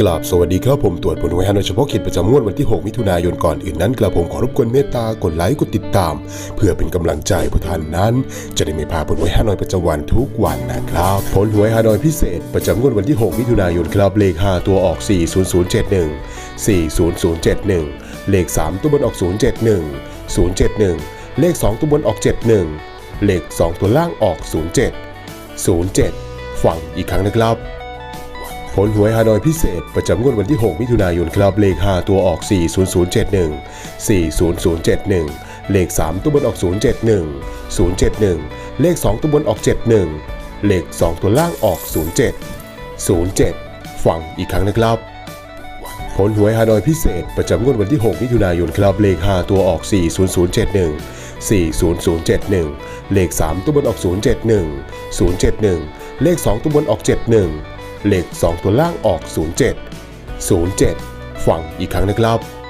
กราบสวัสดีครับผมตรวจผลหวยฮานอยเฉพาะเขตประจำงวดวันที่ 6 มิถุนายนก่อนอื่นนั้นกระผมขอรบกวนเมตตากดไลค์กดติดตาม เพื่อเป็นกำลังใจผู้ท่านนั้น จะได้ไม่พลาดผลหวยฮานอยประจำวันทุกวันนะครับผลหวยฮานอยพิเศษ ประจำงวดวันที่ 6 มิถุนายนครับเลข 5 ตัวออก 40071 40071 เลข 3 ตัวบนออก 071 071 เลข 2 ตัวบนออก 71 เลข 2 ตัวล่างออก 07 07 ฟังอีกครั้งนะครับ ผลหวยฮานอยพิเศษ ประจำงวดวันที่ 6 มิถุนายนครับเลข 5 ตัวออก 40071 40071 เลข 3 ตัวบนออก 071 071 เลข 2 ตัวบนออก 71 เลข 2 ตัวล่างออก 07 07 ฟังอีกครั้งนะครับผลหวยฮานอยพิเศษ ประจำงวดวันที่ 6 มิถุนายนครับเลข 5 ตัวออก 40071 40071 เลข 3 ตัวบนออก 071 071 เลข 2 ตัวบนออก 71 เลข 2 ตัวล่างออก 07 07ฟังอีกครั้งนะครับ